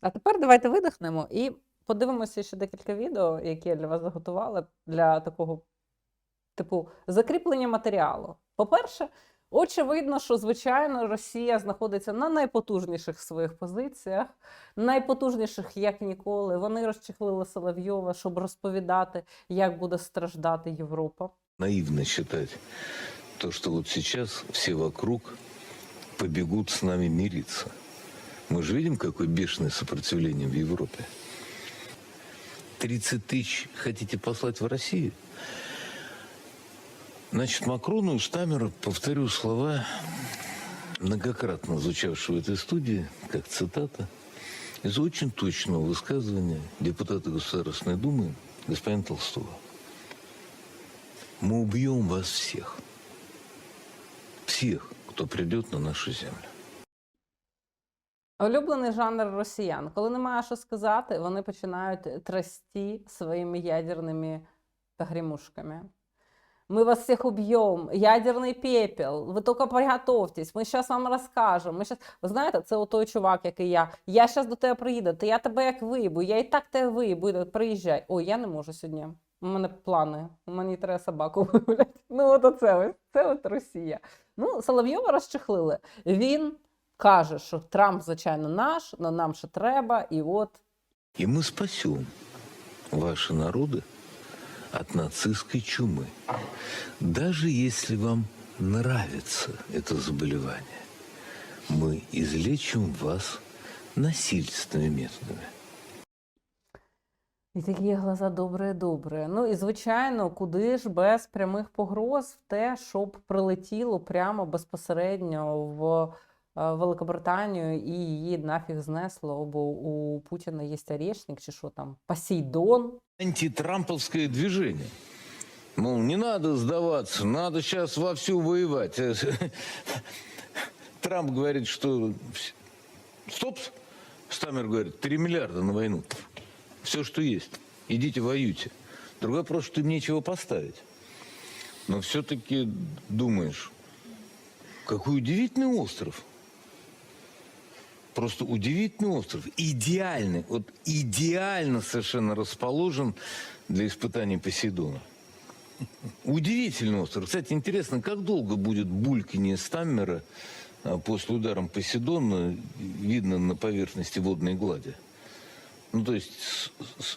А тепер давайте видихнемо і подивимося ще декілька відео, які я для вас заготувала для такого, типу, закріплення матеріалу. По-перше, очевидно, що, звичайно, Росія знаходиться на найпотужніших своїх позиціях, найпотужніших як ніколи. Вони розчехлили Соловйова, щоб розповідати, як буде страждати Європа. наивно считать то, что вот сейчас все вокруг побегут с нами мириться. Мы же видим, какое бешеное сопротивление в Европе. 30 тысяч хотите послать в Россию? Значит, Макрону и Штамеру повторю слова, многократно звучавшего в этой студии, как цитата, из очень точного высказывания депутата Государственной Думы господина Толстого. Мы убьем вас всех. Всех, кто придет на нашу землю. Улюблений жанр росіян. Коли немає що сказати, вони починають трясти своїми ядерними погремушками. Мы вас всех убьем, ядерний пепел, ви тільки приготовтесь, ми зараз вам розкажемо. Ми щас... Ви знаєте, це той чувак, який я. Я зараз до тебе приїду, то я тебе як вибу, я і так тебе вибу, приїжджай. Ой, я не можу сьогодні. У мене плани, у мені треба собаку вигуляти. Ну, от оце ось, це от Росія. Ну, Соловйова розчехлили. Він каже, що Трамп, звичайно, наш, але нам ще треба, і от И мы спасем ваши народы от нацистской чумы. Даже если вам нравится это заболевание, мы излечим вас насильственными методами. І такі глаза добре, добре. Ну і звичайно, куди ж без прямих погроз в те, щоб прилетіло прямо безпосередньо в е, Великобританію і її нафіг знесло, бо у Путіна є орешник, чи що там, Посейдон. Антитрамповское движение. Мол, не надо сдаваться, надо сейчас вовсю воевать. Трамп говорит, что... Стоп! Стамер говорит, 3 миллиарда на войну. Все, что есть. Идите воюйте. Другой вопрос, что им нечего поставить. Но все-таки думаешь, какой удивительный остров. Просто удивительный остров. Идеальный, вот идеально совершенно расположен для испытаний Посейдона. Удивительный остров. Кстати, интересно, как долго будет бульканье Стаммера а, после удара Посейдона видно на поверхности водной глади? Ну, то есть,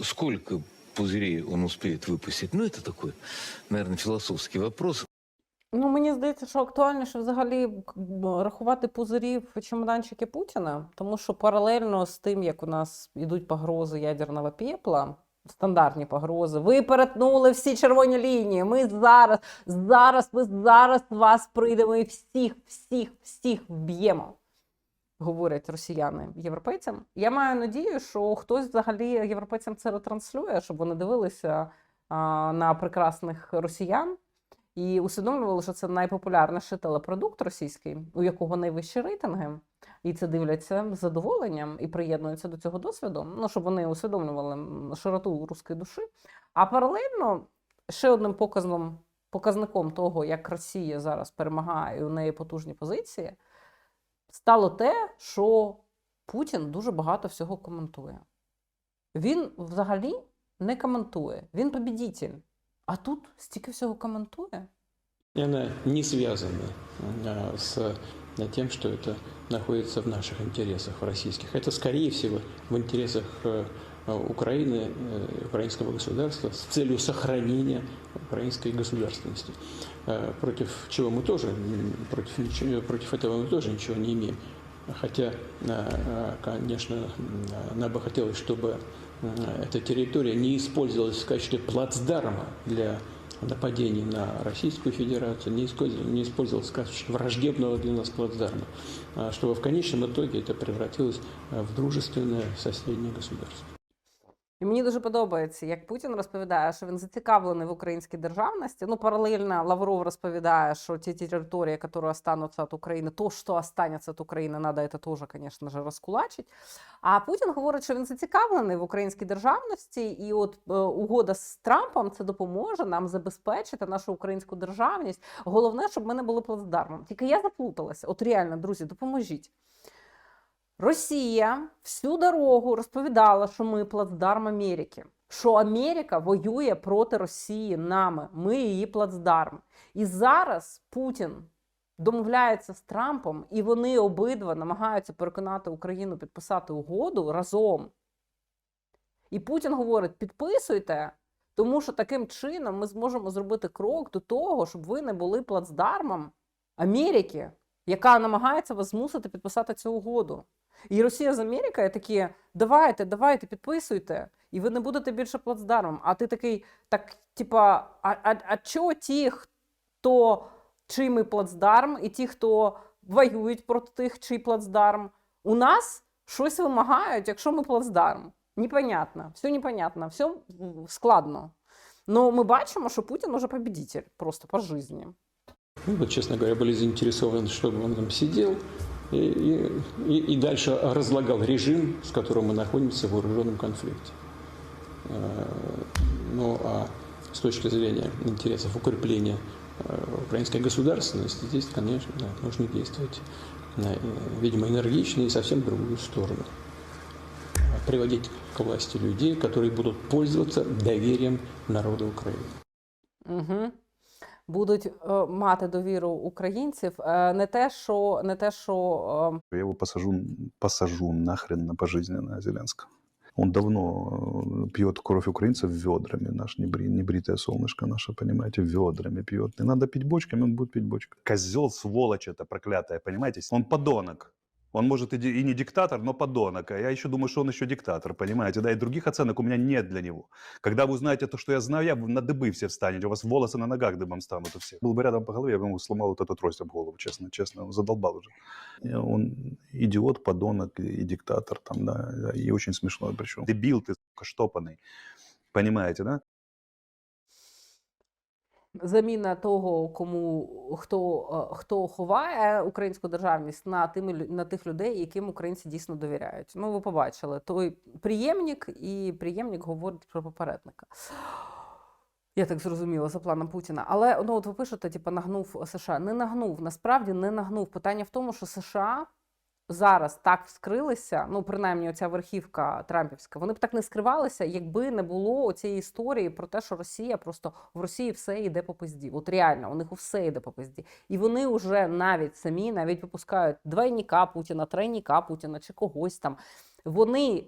сколько пузырей он успеет выпустить? Ну, это такой, наверное, философский вопрос. Ну, мені здається, що актуальніше взагалі рахувати пузирів чемоданчики Путіна, тому що паралельно з тим, як у нас йдуть погрози ядерного пепла, стандартні погрози, ви перетнули всі червоні лінії. Ми зараз, зараз, ми зараз вас прийдемо і всіх, всіх, всіх вб'ємо. Говорять росіяни європейцям. Я маю надію, що хтось взагалі європейцям це ретранслює, щоб вони дивилися а, на прекрасних росіян і усвідомлювали, що це найпопулярніший телепродукт російський, у якого найвищі рейтинги, і це дивляться з задоволенням і приєднуються до цього досвіду. Ну щоб вони усвідомлювали широту руської душі. А паралельно ще одним показом, показником того, як Росія зараз перемагає і у неї потужні позиції, стало те, що Путін дуже багато всього коментує. Він взагалі не коментує, він побідітель. А тут стільки всього коментує. И не связана а, с а, тем, что это находится в наших интересах, в российских. Это, скорее всего, в интересах э, Украины, э, украинского государства с целью сохранения украинской государственности, Э, против чего мы тоже, против, ничего, против этого мы тоже ничего не имеем. Хотя, конечно, нам бы хотелось, чтобы эта территория не использовалась в качестве плацдарма для нападений на Российскую Федерацию, не использовалась, не использовалась в качестве враждебного для нас плацдарма, а чтобы в конечном итоге это превратилось а, в дружественное соседнее государство. І мені дуже подобається, як Путін розповідає, що він зацікавлений в українській державності. Ну, паралельно Лавров розповідає, що ті території, які остануться від України, то, що останеться від України, треба це теж, звісно ж, розкулачити. А Путін говорить, що він зацікавлений в українській державності, і от е, угода з Трампом це допоможе нам забезпечити нашу українську державність. Головне, щоб ми не були плацдармом. Тільки я заплуталася. От реально, друзі, допоможіть. Росія всю дорогу розповідала, що ми плацдарм Америки, що Америка воює проти Росії нами. Ми її плацдарм. І зараз Путін домовляється з Трампом, і вони обидва намагаються переконати Україну підписати угоду разом. І Путін говорить: підписуйте, тому що таким чином ми зможемо зробити крок до того, щоб ви не були плацдармом Америки, яка намагається вас змусити підписати цю угоду. І Росія з Америкою такі: давайте, давайте, підписуйте, і ви не будете більше плацдармом. А ти такий, так, типа, а, а, а чого ті, хто чий ми плацдарм, і ті, хто воюють проти тих, чий плацдарм, у нас щось вимагають, якщо ми плацдарм. Непонятно, все непонятно, все м, складно. Ну, ми бачимо, що Путін уже победитель просто по житті. Мы, вот, честно говоря, были заинтересованы, чтобы он там сидел и, и, и- дальше разлагал режим, с которым мы находимся в вооруженном конфликте. Э, Ну, а с точки зрения интересов укрепления э, украинской государственности, здесь, конечно, нужно действовать, э, видимо, энергично и совсем в другую сторону. А Приводить к власти людей, которые будут пользоваться доверием народа Украины. Угу. Будуть е, мати довіру українців. Е, не те, що не те, що е, Я его посажу, посажу нахрен на пожизненно Зеленского. Он давно э, пьет кровь украинцев ведрами, наш небри, небритое солнышко наше, понимаете, ведрами пьет. Не надо пить бочками, он будет пить бочками. Козел, сволочь это проклятая, понимаете? Он подонок. Он может и, не диктатор, но подонок. А я еще думаю, что он еще диктатор, понимаете? Да, и других оценок у меня нет для него. Когда вы узнаете то, что я знаю, я, на дыбы все встанете, у вас волосы на ногах дыбом станут у всех. Был бы рядом по голове, я бы ему сломал вот эту трость об голову, честно, честно, он задолбал уже. Он идиот, подонок и, диктатор там, да, и очень смешной причем. Дебил ты, штопанный. Понимаете, да? Заміна того, кому хто, е, хто ховає українську державність на тими на тих людей, яким українці дійсно довіряють. Ну, ви побачили, той приємник і приємник говорить про попередника. Я так зрозуміла за планом Путіна. Але ну, от ви пишете, типу, нагнув США. Не нагнув. Насправді не нагнув. Питання в тому, що США зараз так вскрилися, ну принаймні оця верхівка Трампівська, вони б так не скривалися, якби не було цієї історії про те, що Росія просто в Росії все йде по пизді. От реально, у них все йде по пизді. І вони вже навіть самі навіть випускають двойника Путіна, тройника Путіна чи когось там. Вони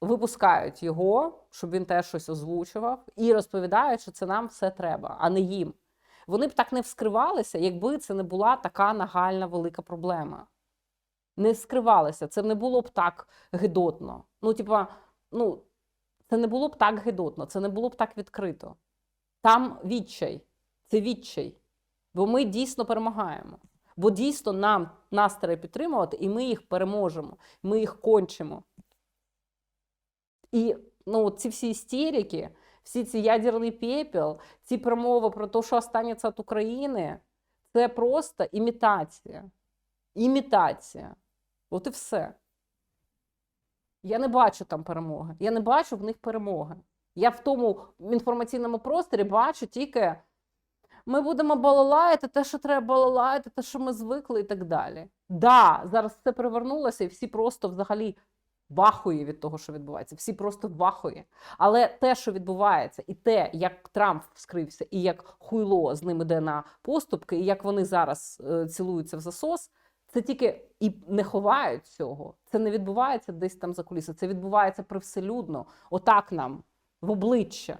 випускають його, щоб він теж щось озвучував, і розповідають, що це нам все треба, а не їм. Вони б так не вскривалися, якби це не була така нагальна велика проблема не скривалися, це не було б так гидотно. Ну, типа, ну, це не було б так гидотно, це не було б так відкрито. Там відчай, це відчай. Бо ми дійсно перемагаємо. Бо дійсно нам нас треба підтримувати, і ми їх переможемо, ми їх кончимо. І ну, ці всі істерики, всі ці ядерний пепел, ці промови про те, що останеться від України, це просто імітація. Імітація. От і все. Я не бачу там перемоги. Я не бачу в них перемоги. Я в тому інформаційному просторі бачу тільки ми будемо балалаяти те, що треба балалаяти, те, що ми звикли, і так далі. Да, зараз це перевернулося, і всі просто взагалі вахує від того, що відбувається. Всі просто вахує. Але те, що відбувається, і те, як Трамп вскрився, і як хуйло з ним іде на поступки, і як вони зараз е, цілуються в засос, це тільки і не ховають цього. Це не відбувається десь там за куліси. Це відбувається привселюдно, отак нам, в обличчя.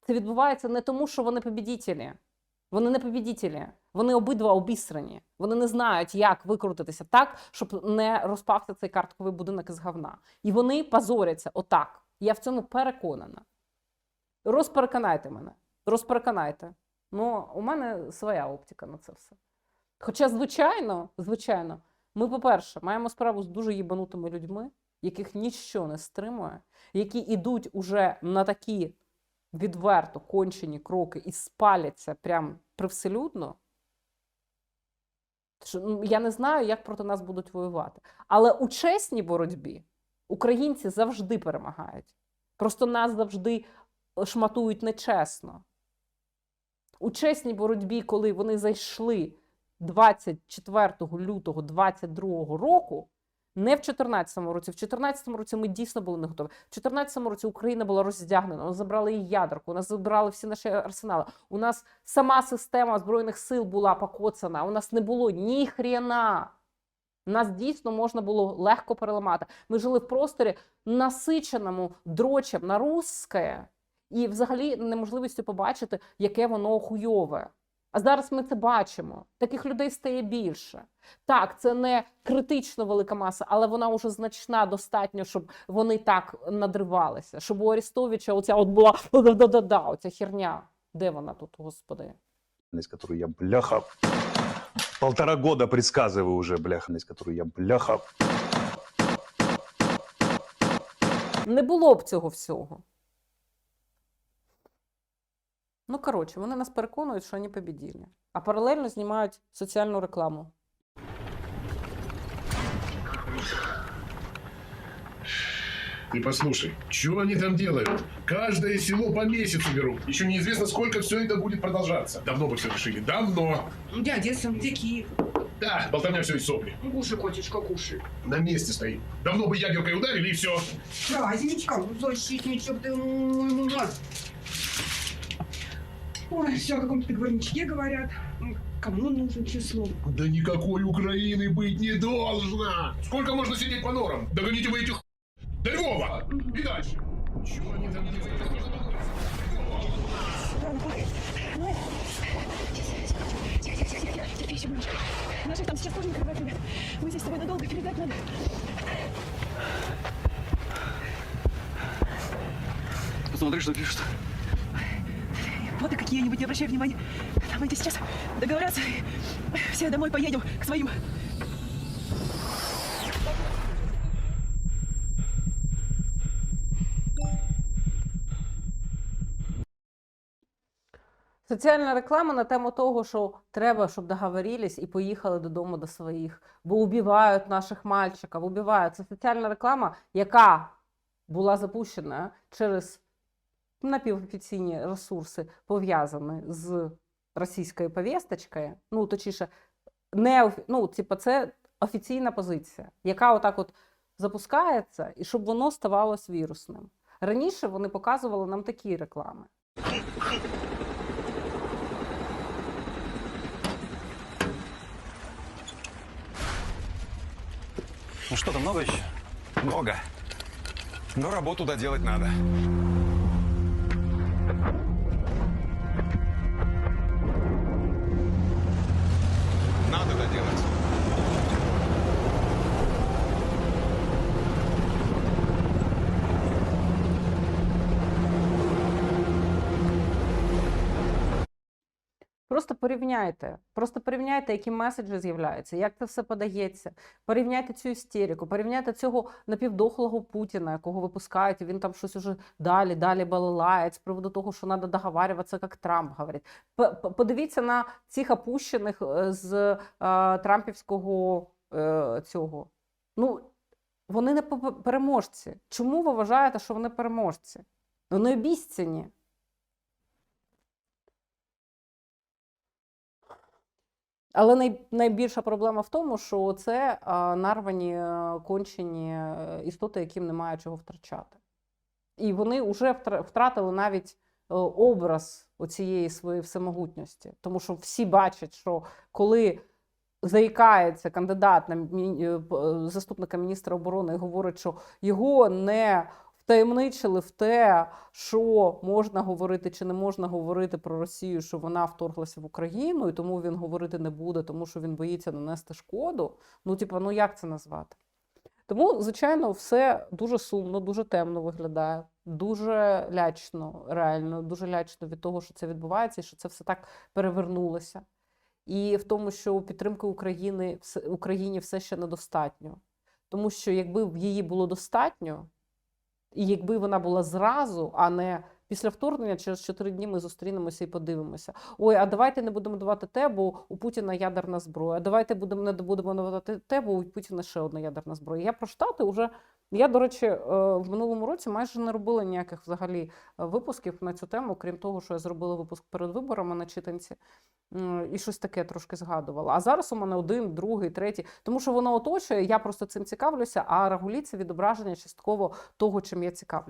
Це відбувається не тому, що вони побідітелі. Вони не побідітелі. Вони обидва обісрані. Вони не знають, як викрутитися так, щоб не розпався цей картковий будинок із говна. І вони позоряться отак. Я в цьому переконана. Розпереконайте мене. Розпереконайте. Ну, у мене своя оптика на це все. Хоча, звичайно, звичайно, ми, по-перше, маємо справу з дуже їбанутими людьми, яких ніщо не стримує, які йдуть уже на такі відверто кончені кроки і спаляться прям привселюдно. Ну, Я не знаю, як проти нас будуть воювати. Але у чесній боротьбі українці завжди перемагають. Просто нас завжди шматують нечесно. У чесній боротьбі, коли вони зайшли 24 лютого 22 року Не в 2014 році. В 2014 році ми дійсно були не готові. В 2014 році Україна була роздягнена. Ми забрали її ядерку, нас забрали всі наші арсенали. У нас сама система збройних сил була покоцана. У нас не було ні хрена. Нас дійсно можна було легко переламати. Ми жили в просторі насиченому дрочем на русське і взагалі неможливістю побачити, яке воно хуйове. А зараз ми це бачимо. Таких людей стає більше. Так, це не критично велика маса, але вона вже значна достатньо, щоб вони так надривалися. Щоб у Арестовича оця от була да-да-да-да, оця херня. Де вона тут, господи? которую я, бляха, полтора года предсказываю уже, бляха, которую я, бляха, Не було б цього всього. Ну, коротше, вони нас переконують, що вони побіділи. А паралельно знімають соціальну рекламу. Ты послушай, что они там делают? Каждое село по месяцу берут. Еще неизвестно, сколько все это будет продолжаться. Давно бы все решили. Давно. Где Одесса, где Киев? Да, болтовня все из сопли. Ну, Кушай, котечка, кушай. На месте стоит. Давно бы ядеркой ударили и все. Праздничка, защитничек ты. М-м-м. Ой, все о каком-то договорничке говорят. М, Кому нужен число? Да никакой Украины быть не должно. Сколько можно сидеть по норам? Догоните вы этих... До Львова! И дальше. Чего они там немножко. Наших там сейчас тоже не хватит, ребят. Мы здесь с тобой надолго передать надо. Посмотри, что пишут. Вот и какие-нибудь, не обращай внимания. Давайте сейчас договорятся. Все домой поедем к своим. Соціальна реклама на тему того, що треба, щоб договорились і поїхали додому до своїх, бо убивають наших мальчиків, убивають. Це соціальна реклама, яка була запущена через напівофіційні ресурси, пов'язані з російською повісточкою. Ну, точніше, не ну, типу, це офіційна позиція, яка отак от запускається, і щоб воно ставалось вірусним. Раніше вони показували нам такі реклами. Ну что-то много еще? Много. Но работу доделать. Надо порівняйте. Просто порівняйте, які меседжі з'являються, як це все подається. Порівняйте цю істерику, порівняйте цього напівдохлого Путіна, якого випускають, і він там щось уже далі, далі балалає з приводу того, що треба договарюватися, як Трамп говорить. Подивіться на цих опущених е, з е, трампівського е, цього. Ну, вони не пе- переможці. Чому ви вважаєте, що вони переможці? Вони обіцяні. Але най, найбільша проблема в тому, що це нарвані е, кончені е, істоти, яким немає чого втрачати. І вони вже втратили навіть е, образ оцієї своєї всемогутності. Тому що всі бачать, що коли заїкається кандидат на заступника міністра оборони і говорить, що його не втаємничили в те, що можна говорити чи не можна говорити про Росію, що вона вторглася в Україну, і тому він говорити не буде, тому що він боїться нанести шкоду. Ну, типу, ну як це назвати? Тому, звичайно, все дуже сумно, дуже темно виглядає, дуже лячно, реально, дуже лячно від того, що це відбувається, і що це все так перевернулося. І в тому, що підтримки України все- Україні все ще недостатньо. Тому що якби в її було достатньо, і якби вона була зразу, а не після вторгнення, через 4 дні ми зустрінемося і подивимося. Ой, а давайте не будемо давати те, бо у Путіна ядерна зброя. Давайте будемо не будемо давати те, бо у Путіна ще одна ядерна зброя. Я про Штати вже Я, до речі, е, в минулому році майже не робила ніяких взагалі е, випусків на цю тему, крім того, що я зробила випуск перед виборами на читанці. І щось таке трошки згадувала. А зараз у мене один, другий, третій, тому що воно оточує. Я просто цим цікавлюся, а рагулі це відображення частково того, чим я цікавлюся.